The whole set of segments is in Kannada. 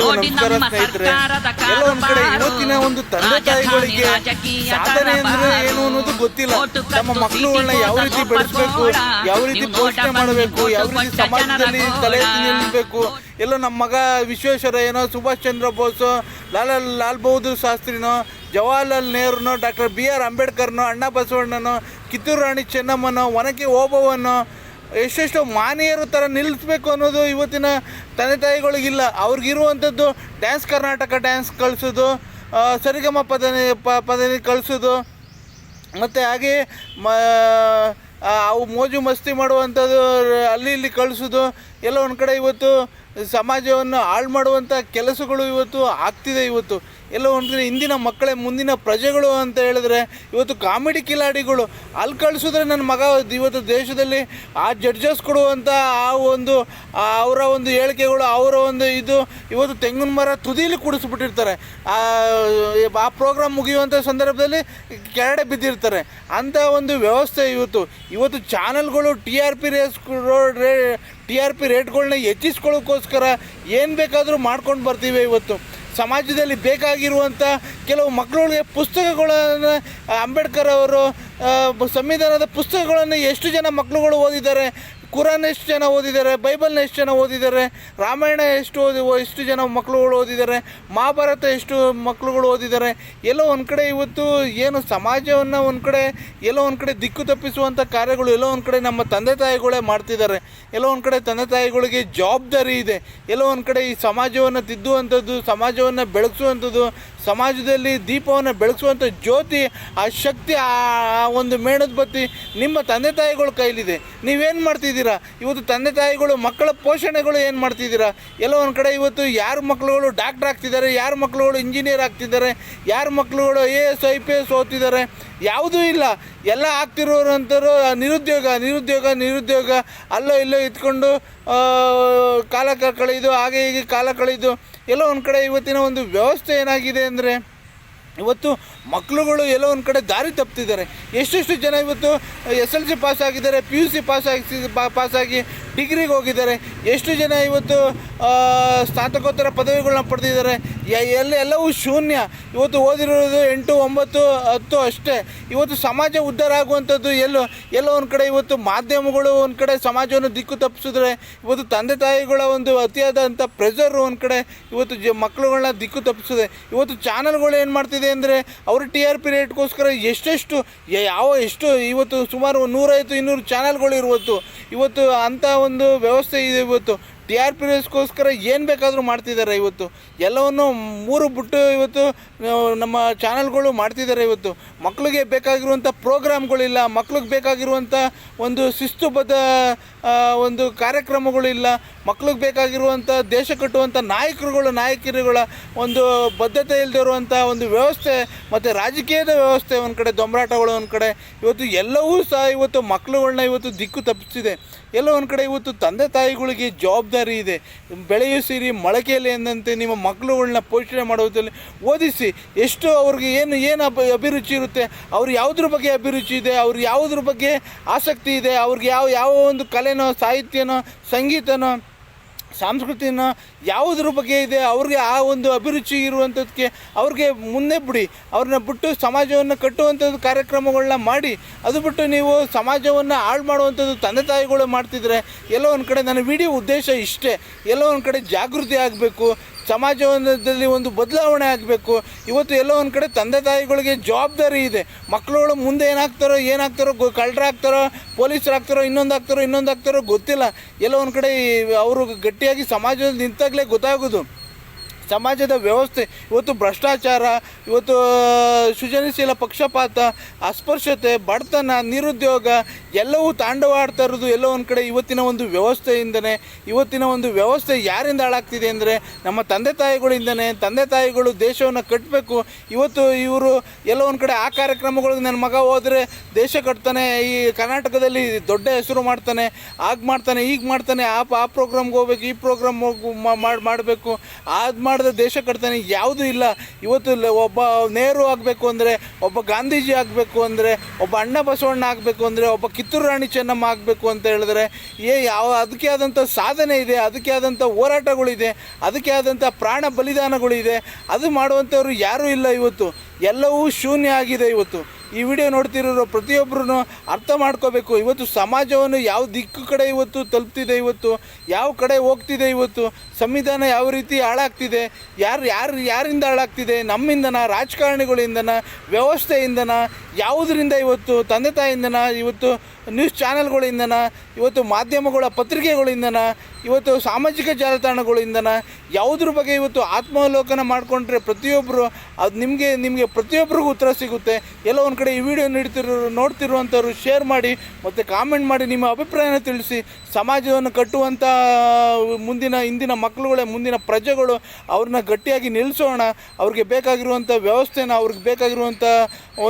ಎಲ್ರಿಗೂ ನಮಸ್ಕಾರ ಸ್ನೇಹಿತರೆ ಎಲ್ಲ ಒಂದ್ ಕಡೆ ಇವತ್ತಿನ ಒಂದು ತಂದೆ ತಾಯಿಗಳಿಗೆ ಸಾಧನೆ ಅಂದ್ರೆ ಏನು ಅನ್ನೋದು ಗೊತ್ತಿಲ್ಲ. ನಮ್ಮ ಮಕ್ಕಳುಗಳನ್ನ ಯಾವ ರೀತಿ ಬೆಳೆಸ್ಬೇಕು ಯಾವ ರೀತಿ ಪೋಷಣೆ ಮಾಡಬೇಕು ಯಾವ ರೀತಿ ಸಮಾಜದಲ್ಲಿ ತಲೆ ಎತ್ತಿ ನಿಲ್ಲಿಸ್ಬೇಕು ನಮ್ಮ ಮಗ ವಿಶ್ವೇಶ್ವರಯ್ಯನೋ ಸುಭಾಷ್ ಚಂದ್ರ ಬೋಸು ಲಾಲ್ ಲಾಲ್ ಬಹದ್ದೂರ್ ಶಾಸ್ತ್ರಿನೋ ಜವಾಹರ್ಲಾಲ್ ನೆಹರುನೋ ಡಾಕ್ಟರ್ ಬಿ ಆರ್ ಅಂಬೇಡ್ಕರ್ನೋ ಅಣ್ಣ ಬಸವಣ್ಣನೋ ಕಿತ್ತೂರು ರಾಣಿ ಚೆನ್ನಮ್ಮನೋ ಒನಕೆ ಓಬವ್ವನೋ ಎಷ್ಟೆಷ್ಟು ಮಾನೀಯರು ಥರ ನಿಲ್ಲಿಸ್ಬೇಕು ಅನ್ನೋದು ಇವತ್ತಿನ ತಂದೆ ತಾಯಿಗಳಿಗಿಲ್ಲ. ಅವ್ರಿಗಿರುವಂಥದ್ದು ಡ್ಯಾನ್ಸ್ ಕರ್ನಾಟಕ ಡ್ಯಾನ್ಸ್ ಕಳಿಸೋದು ಸರಿಗಮ ಪದನಿ, ಪ, ಪದನಿ ಕಳಿಸೋದು. ಮತ್ತು ಹಾಗೆ ಮ ಅವು ಮೋಜು ಮಸ್ತಿ ಮಾಡುವಂಥದ್ದು ಅಲ್ಲಿ ಇಲ್ಲಿ ಕಳಿಸೋದು. ಎಲ್ಲ ಒಂದು ಕಡೆ ಇವತ್ತು ಸಮಾಜವನ್ನು ಹಾಳು ಮಾಡುವಂಥ ಕೆಲಸಗಳು ಇವತ್ತು ಆಗ್ತಿದೆ ಇವತ್ತು. ಎಲ್ಲ ಕಡೆ ಇಂದಿನ ಮಕ್ಕಳೇ, ಮುಂದಿನ ಪ್ರಜೆಗಳು ಅಂತ ಹೇಳಿದ್ರೆ ಇವತ್ತು ಕಾಮಿಡಿ ಕಿಲಾಡಿಗಳು ಅಲ್ಲಿ ಕಳಿಸಿದ್ರೆ ನನ್ನ ಮಗ ಇವತ್ತು ದೇಶದಲ್ಲಿ ಆ ಜಡ್ಜಸ್ ಕೊಡುವಂಥ ಆ ಒಂದು ಅವರ ಒಂದು ಹೇಳಿಕೆಗಳು, ಅವರ ಒಂದು ಇದು ಇವತ್ತು ತೆಂಗಿನ ಮರ ತುದಿಲಿ ಕುಡಿಸ್ಬಿಟ್ಟಿರ್ತಾರೆ. ಆ ಪ್ರೋಗ್ರಾಮ್ ಮುಗಿಯುವಂಥ ಸಂದರ್ಭದಲ್ಲಿ ಕೆರಡೆ ಬಿದ್ದಿರ್ತಾರೆ. ಅಂಥ ಒಂದು ವ್ಯವಸ್ಥೆ ಇವತ್ತು. ಇವತ್ತು ಚಾನಲ್ಗಳು T R P race T R P ರೇಟ್ಗಳನ್ನ ಹೆಚ್ಚಿಸ್ಕೊಳ್ಳೋಕ್ಕೋಸ್ಕರ ಏನು ಬೇಕಾದರೂ ಮಾಡ್ಕೊಂಡು ಬರ್ತೀವಿ ಇವತ್ತು. ಸಮಾಜದಲ್ಲಿ ಬೇಕಾಗಿರುವಂಥ ಕೆಲವು ಮಕ್ಕಳುಗಳಿಗೆ ಪುಸ್ತಕಗಳನ್ನು, ಅಂಬೇಡ್ಕರ್ ಅವರು ಸಂವಿಧಾನದ ಪುಸ್ತಕಗಳನ್ನು ಎಷ್ಟು ಜನ ಮಕ್ಕಳುಗಳು ಓದಿದ್ದಾರೆ? ಕುರಾನ್ ಎಷ್ಟು ಜನ ಓದಿದ್ದಾರೆ, ಬೈಬಲ್ನ ಎಷ್ಟು ಜನ ಓದಿದ್ದಾರೆ, ರಾಮಾಯಣ ಎಷ್ಟು ಓದಿ, ಎಷ್ಟು ಜನ ಮಕ್ಕಳುಗಳು ಓದಿದ್ದಾರೆ, ಮಹಾಭಾರತ ಎಷ್ಟು ಮಕ್ಕಳುಗಳು ಓದಿದ್ದಾರೆ, ಎಲ್ಲೋ ಒಂದು ಕಡೆ ಇವತ್ತು ಏನು ಸಮಾಜವನ್ನು ಒಂದು ಕಡೆ, ಎಲ್ಲೋ ಒಂದು ಕಡೆ ದಿಕ್ಕು ತಪ್ಪಿಸುವಂಥ ಕಾರ್ಯಗಳು, ಎಲ್ಲೋ ಒಂದು ಕಡೆ ನಮ್ಮ ತಂದೆ ತಾಯಿಗಳೇ ಮಾಡ್ತಿದ್ದಾರೆ, ಎಲ್ಲೋ ಒಂದು ಕಡೆ ತಂದೆ ತಾಯಿಗಳಿಗೆ ಜವಾಬ್ದಾರಿ ಇದೆ, ಎಲ್ಲೋ ಒಂದು ಕಡೆ ಈ ಸಮಾಜವನ್ನು ತಿದ್ದುವಂಥದ್ದು, ಸಮಾಜವನ್ನು ಬೆಳಗಿಸುವಂಥದ್ದು ಸಮಾಜದಲ್ಲಿ ದೀಪವನ್ನು ಬೆಳೆಸುವಂಥ ಜ್ಯೋತಿ, ಆ ಶಕ್ತಿ, ಆ ಒಂದು ಮೇಣದ ಬತ್ತಿ ನಿಮ್ಮ ತಂದೆ ತಾಯಿಗಳ ಕೈಲಿದೆ. ನೀವೇನು ಮಾಡ್ತಿದ್ದೀರಾ? ಇವತ್ತು ತಂದೆ ತಾಯಿಗಳು, ಮಕ್ಕಳ ಪೋಷಣೆಗಳು ಏನು ಮಾಡ್ತಿದ್ದೀರಾ? ಎಲ್ಲ ಒಂದು ಕಡೆ ಇವತ್ತು ಯಾರು ಮಕ್ಕಳುಗಳು ಡಾಕ್ಟ್ರ್ ಆಗ್ತಿದ್ದಾರೆ, ಯಾರು ಮಕ್ಕಳುಗಳು ಇಂಜಿನಿಯರ್ ಆಗ್ತಿದ್ದಾರೆ, ಯಾರು ಮಕ್ಕಳುಗಳು A S I P S ಓದ್ತಿದ್ದಾರೆ. ಯಾವುದೂ ಇಲ್ಲ. ಎಲ್ಲ ಆಗ್ತಿರೋರಂಥವ್ರು ನಿರುದ್ಯೋಗ ನಿರುದ್ಯೋಗ ನಿರುದ್ಯೋಗ, ಅಲ್ಲೋ ಇಲ್ಲೋ ಇದ್ಕೊಂಡು ಕಾಲ ಕ- ಕಳೆದು, ಹಾಗೆ ಹೀಗೆ ಕಾಲ ಕಳೆದು, ಎಲ್ಲೋ ಒಂದು ಕಡೆ ಇವತ್ತಿನ ಒಂದು ವ್ಯವಸ್ಥೆ ಏನಾಗಿದೆ ಅಂದರೆ, ಇವತ್ತು ಮಕ್ಕಳುಗಳು ಎಲ್ಲೋ ಒಂದು ಕಡೆ ದಾರಿ ತಪ್ಪಿದ್ದಾರೆ ಎಷ್ಟೆಷ್ಟು ಜನ ಇವತ್ತು ಎಸ್ ಎಲ್ ಸಿ ಪಾಸ್ ಆಗಿದ್ದಾರೆ ಪಿ ಯು ಸಿ ಪಾಸ್ ಆಗಿ ಪಾಸಾಗಿ ಡಿಗ್ರಿಗೆ ಹೋಗಿದ್ದಾರೆ. ಎಷ್ಟು ಜನ ಇವತ್ತು ಸ್ನಾತಕೋತ್ತರ ಪದವಿಗಳನ್ನ ಪಡೆದಿದ್ದಾರೆ. ಎಲ್ಲ ಎಲ್ಲವೂ ಶೂನ್ಯ. ಇವತ್ತು ಓದಿರೋದು ಎಂಟು, ಒಂಬತ್ತು, ಹತ್ತು ಅಷ್ಟೇ. ಇವತ್ತು ಸಮಾಜ ಉದ್ಧಾರ ಆಗುವಂಥದ್ದು ಎಲ್ಲೋ ಎಲ್ಲೋ ಒಂದು ಕಡೆ ಇವತ್ತು ಮಾಧ್ಯಮಗಳು ಒಂದು ಕಡೆ ಸಮಾಜವನ್ನು ದಿಕ್ಕು ತಪ್ಪಿಸಿದ್ರೆ, ಇವತ್ತು ತಂದೆ ತಾಯಿಗಳ ಒಂದು ಅತಿಯಾದಂಥ ಪ್ರೆಷರು ಒಂದು ಕಡೆ ಇವತ್ತು ಜ ಮಕ್ಕಳುಗಳನ್ನ ದಿಕ್ಕು ತಪ್ಪಿಸಿದೆ. ಇವತ್ತು ಚಾನಲ್ಗಳು ಏನು ಮಾಡ್ತಿದೆ ಅಂದರೆ, ಅವರು ಟಿ ಆರ್ ಪಿ ರೇಟ್ಗೋಸ್ಕರ ಎಷ್ಟೆಷ್ಟು ಯಾವ ಎಷ್ಟು ಇವತ್ತು ಸುಮಾರು ನೂರೈವತ್ತು ಇನ್ನೂರು ಚಾನಲ್ಗಳು ಇರುವತ್ತು. ಇವತ್ತು ಅಂಥ ಒಂದು ವ್ಯವಸ್ಥೆ ಇದೆ ಇವತ್ತು. ಟಿ ಆರ್ ಪಿ ರೇಸ್ಗೋಸ್ಕರ ಏನು ಬೇಕಾದರೂ ಮಾಡ್ತಿದ್ದಾರೆ ಇವತ್ತು. ಎಲ್ಲವನ್ನು ಮೂರು ಬಿಟ್ಟು ಇವತ್ತು ನಮ್ಮ ಚಾನಲ್ಗಳು ಮಾಡ್ತಿದ್ದಾರೆ ಇವತ್ತು. ಮಕ್ಕಳಿಗೆ ಬೇಕಾಗಿರುವಂಥ ಪ್ರೋಗ್ರಾಮ್ಗಳಿಲ್ಲ, ಮಕ್ಳಿಗೆ ಬೇಕಾಗಿರುವಂಥ ಒಂದು ಶಿಸ್ತುಬದ್ಧ ಒಂದು ಕಾರ್ಯಕ್ರಮಗಳಿಲ್ಲ ಮಕ್ಳಿಗೆ ಬೇಕಾಗಿರುವಂಥ ದೇಶ ಕಟ್ಟುವಂಥ ನಾಯಕರುಗಳು ನಾಯಕಿರುಗಳ ಒಂದು ಬದ್ಧತೆ ಇಲ್ಲದೆ ಇರುವಂಥ ಒಂದು ವ್ಯವಸ್ಥೆ, ಮತ್ತು ರಾಜಕೀಯದ ವ್ಯವಸ್ಥೆ ಒಂದು ಕಡೆ, ದೊಂಬರಾಟಗಳು ಒಂದು ಕಡೆ, ಇವತ್ತು ಎಲ್ಲವೂ ಸಹ ಇವತ್ತು ಮಕ್ಕಳುಗಳನ್ನ ಇವತ್ತು ದಿಕ್ಕು ತಪ್ಪಿಸಿದೆ ಎಲ್ಲ ಒಂದು ಕಡೆ ಇವತ್ತು ತಂದೆ ತಾಯಿಗಳಿಗೆ ಜವಾಬ್ದಾರಿ ಇದೆ. ಬೆಳೆಯು ಸಿರಿ ಮೊಳಕೆಯಲ್ಲಿ ಎಂದಂತೆ ನಿಮ್ಮ ಮಕ್ಕಳುಗಳನ್ನ ಪೋಷಣೆ ಮಾಡುವುದರಲ್ಲಿ ಓದಿಸಿ, ಎಷ್ಟು ಅವ್ರಿಗೆ ಏನು ಏನು ಅಭಿ ಅಭಿರುಚಿ ಇರುತ್ತೆ, ಅವ್ರು ಯಾವುದ್ರ ಬಗ್ಗೆ ಅಭಿರುಚಿ ಇದೆ, ಅವ್ರು ಯಾವುದ್ರ ಬಗ್ಗೆ ಆಸಕ್ತಿ ಇದೆ, ಅವ್ರಿಗೆ ಯಾವ ಯಾವ ಒಂದು ಕಲೆನೋ, ಸಾಹಿತ್ಯನೋ, ಸಂಗೀತನೋ ಸಂಸ್ಕೃತಿನ ಯಾವುದ್ರ ಬಗ್ಗೆ ಇದೆ, ಅವ್ರಿಗೆ ಆ ಒಂದು ಅಭಿರುಚಿ ಇರುವಂಥದ್ದಕ್ಕೆ ಅವ್ರಿಗೆ ಮುಂದೆ ಬಿಡಿ. ಅವ್ರನ್ನ ಬಿಟ್ಟು ಸಮಾಜವನ್ನು ಕಟ್ಟುವಂಥದ್ದು ಕಾರ್ಯಕ್ರಮಗಳನ್ನ ಮಾಡಿ. ಅದು ಬಿಟ್ಟು ನೀವು ಸಮಾಜವನ್ನು ಹಾಳು ಮಾಡುವಂಥದ್ದು ತಂದೆ ತಾಯಿಗಳು ಮಾಡ್ತಿದ್ರೆ, ಎಲ್ಲೋ ಒಂದು ಕಡೆ ನನ್ನ ವಿಡಿಯೋ ಉದ್ದೇಶ ಇಷ್ಟೇ. ಎಲ್ಲೋ ಒಂದು ಕಡೆ ಜಾಗೃತಿ ಆಗಬೇಕು. ಸಮಾಜದಲ್ಲಿ ಒಂದು ಬದಲಾವಣೆ ಆಗಬೇಕು. ಇವತ್ತು ಎಲ್ಲೋ ಒಂದು ಕಡೆ ತಂದೆ ತಾಯಿಗಳಿಗೆ ಜವಾಬ್ದಾರಿ ಇದೆ. ಮಕ್ಕಳುಗಳು ಮುಂದೆ ಏನಾಗ್ತಾರೋ ಏನಾಗ್ತಾರೋ, ಗೊ, ಕಳ್ಳರಾಗ್ತಾರೋ, ಪೊಲೀಸರಾಗ್ತಾರೋ ಇನ್ನೊಂದು ಆಗ್ತಾರೋ ಇನ್ನೊಂದು ಆಗ್ತಾರೋ ಗೊತ್ತಿಲ್ಲ. ಎಲ್ಲೋ ಒಂದು ಕಡೆ ಅವರು ಗಟ್ಟಿಯಾಗಿ ಸಮಾಜದಲ್ಲಿ ನಿಂತಾಗಲೇ ಗೊತ್ತಾಗೋದು. ಸಮಾಜದ ವ್ಯವಸ್ಥೆ, ಇವತ್ತು ಭ್ರಷ್ಟಾಚಾರ, ಇವತ್ತು ಸೃಜನಶೀಲ ಪಕ್ಷಪಾತ, ಅಸ್ಪೃಶ್ಯತೆ, ಬಡತನ, ನಿರುದ್ಯೋಗ, ಎಲ್ಲವೂ ತಾಂಡವಾಡ್ತಾ ಇರೋದು ಎಲ್ಲೋ ಒಂದು ಕಡೆ ಇವತ್ತಿನ ಒಂದು ವ್ಯವಸ್ಥೆಯಿಂದನೇ. ಇವತ್ತಿನ ಒಂದು ವ್ಯವಸ್ಥೆ ಯಾರಿಂದ ಹಾಳಾಗ್ತಿದೆ ಅಂದರೆ ನಮ್ಮ ತಂದೆ ತಾಯಿಗಳಿಂದನೇ. ತಂದೆ ತಾಯಿಗಳು ದೇಶವನ್ನು ಕಟ್ಟಬೇಕು ಇವತ್ತು ಇವರು ಎಲ್ಲೋ ಒಂದು ಕಡೆ ಆ ಕಾರ್ಯಕ್ರಮಗಳಿಗೆ ನನ್ನ ಮಗ ಹೋದರೆ ದೇಶ ಕಟ್ತಾನೆ, ಈ ಕರ್ನಾಟಕದಲ್ಲಿ ದೊಡ್ಡ ಹೆಸರು ಮಾಡ್ತಾನೆ ಆಗ ಮಾಡ್ತಾನೆ ಈಗ ಮಾಡ್ತಾನೆ, ಆ ಆ ಪ್ರೋಗ್ರಾಮ್ಗೆ ಹೋಗ್ಬೇಕು, ಈ ಪ್ರೋಗ್ರಾಮ್ ಮಾಡಿ ಮಾಡಬೇಕು. ಅದು ಮಾಡಿದ ದೇಶ ಕಟ್ತಾನೆ ಯಾವುದೂ ಇಲ್ಲ. ಇವತ್ತು ಒಬ್ಬ ನೆಹರು ಆಗಬೇಕು ಅಂದರೆ, ಒಬ್ಬ ಗಾಂಧೀಜಿ ಆಗಬೇಕು ಅಂದರೆ, ಒಬ್ಬ ಅಣ್ಣ ಬಸವಣ್ಣ ಆಗಬೇಕು ಅಂದರೆ, ಒಬ್ಬ ಕಿತ್ತೂರು ರಾಣಿ ಚೆನ್ನಮ್ಮ ಆಗಬೇಕು ಅಂತ ಹೇಳಿದ್ರೆ, ಏ, ಯಾವ, ಅದಕ್ಕೆ ಆದಂಥ ಸಾಧನೆ ಇದೆ, ಅದಕ್ಕೆ ಆದಂಥ ಹೋರಾಟಗಳಿದೆ, ಅದಕ್ಕೆ ಆದಂಥ ಪ್ರಾಣ ಬಲಿದಾನಗಳಿದೆ, ಅದು ಮಾಡುವಂಥವ್ರು ಯಾರೂ ಇಲ್ಲ ಇವತ್ತು. ಎಲ್ಲವೂ ಶೂನ್ಯ ಆಗಿದೆ ಇವತ್ತು. ಈ ವಿಡಿಯೋ ನೋಡ್ತಿರೋ ಪ್ರತಿಯೊಬ್ಬರೂ ಅರ್ಥ ಮಾಡ್ಕೋಬೇಕು. ಇವತ್ತು ಸಮಾಜವನ್ನು ಯಾವ ದಿಕ್ಕು ಕಡೆ ಇವತ್ತು ತಲುಪ್ತಿದೆ ಇವತ್ತು? ಯಾವ ಕಡೆ ಹೋಗ್ತಿದೆ ಇವತ್ತು? ಸಂವಿಧಾನ ಯಾವ ರೀತಿ ಹಾಳಾಗ್ತಿದೆ? ಯಾರು ಯಾರು ಯಾರಿಂದ ಹಾಳಾಗ್ತಿದೆ? ನಮ್ಮಿಂದನ? ರಾಜಕಾರಣಿಗಳಿಂದನ? ವ್ಯವಸ್ಥೆಯಿಂದನ? ಯಾವುದರಿಂದ ಇವತ್ತು ತಂದೆ ತಾಯಿಯಿಂದನ ಇವತ್ತು ನ್ಯೂಸ್ ಚಾನೆಲ್ಗಳಿಂದನ ಇವತ್ತು ಮಾಧ್ಯಮಗಳ ಪತ್ರಿಕೆಗಳಿಂದನ, ಇವತ್ತು ಸಾಮಾಜಿಕ ಜಾಲತಾಣಗಳಿಂದನ, ಯಾವುದ್ರ ಬಗ್ಗೆ ಇವತ್ತು ಆತ್ಮಾವಲೋಕನ ಮಾಡಿಕೊಂಡ್ರೆ ಪ್ರತಿಯೊಬ್ಬರು ಅದು ನಿಮಗೆ ನಿಮಗೆ ಪ್ರತಿಯೊಬ್ಬರಿಗೂ ಉತ್ತರ ಸಿಗುತ್ತೆ. ಎಲ್ಲೋ ಒಂದು ಕಡೆ ಈ ವಿಡಿಯೋ ನೀಡ್ತಿರೋ ನೋಡ್ತಿರುವಂಥವ್ರು ಶೇರ್ ಮಾಡಿ, ಮತ್ತು ಕಾಮೆಂಟ್ ಮಾಡಿ ನಿಮ್ಮ ಅಭಿಪ್ರಾಯನ ತಿಳಿಸಿ. ಸಮಾಜವನ್ನು ಕಟ್ಟುವಂಥ ಮುಂದಿನ, ಇಂದಿನ ಮಕ್ಕಳುಗಳೇ ಮುಂದಿನ ಪ್ರಜೆಗಳು ಅವ್ರನ್ನ ಗಟ್ಟಿಯಾಗಿ ನಿಲ್ಲಿಸೋಣ ಅವ್ರಿಗೆ ಬೇಕಾಗಿರುವಂಥ ವ್ಯವಸ್ಥೆನ, ಅವ್ರಿಗೆ ಬೇಕಾಗಿರುವಂಥ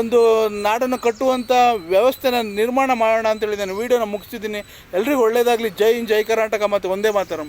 ಒಂದು ನಾಡನ್ನು ಕಟ್ಟುವಂಥ ವ್ಯವಸ್ಥೆನ ನಿರ್ಮಾಣ ಮಾಡೋಣ ಅಂತೇಳಿ ನಾನು ವೀಡಿಯೋನ ಮುಗಿಸ್ತಿದ್ದೀನಿ. ಎಲ್ರಿಗೂ ಒಳ್ಳೆಯದಾಗಲಿ ಜೈ ಹಿಂದ್, ಜೈ ಕರ್ನಾಟಕ ಮತ್ತು ಒಂದೇ ಮಾತರಂ.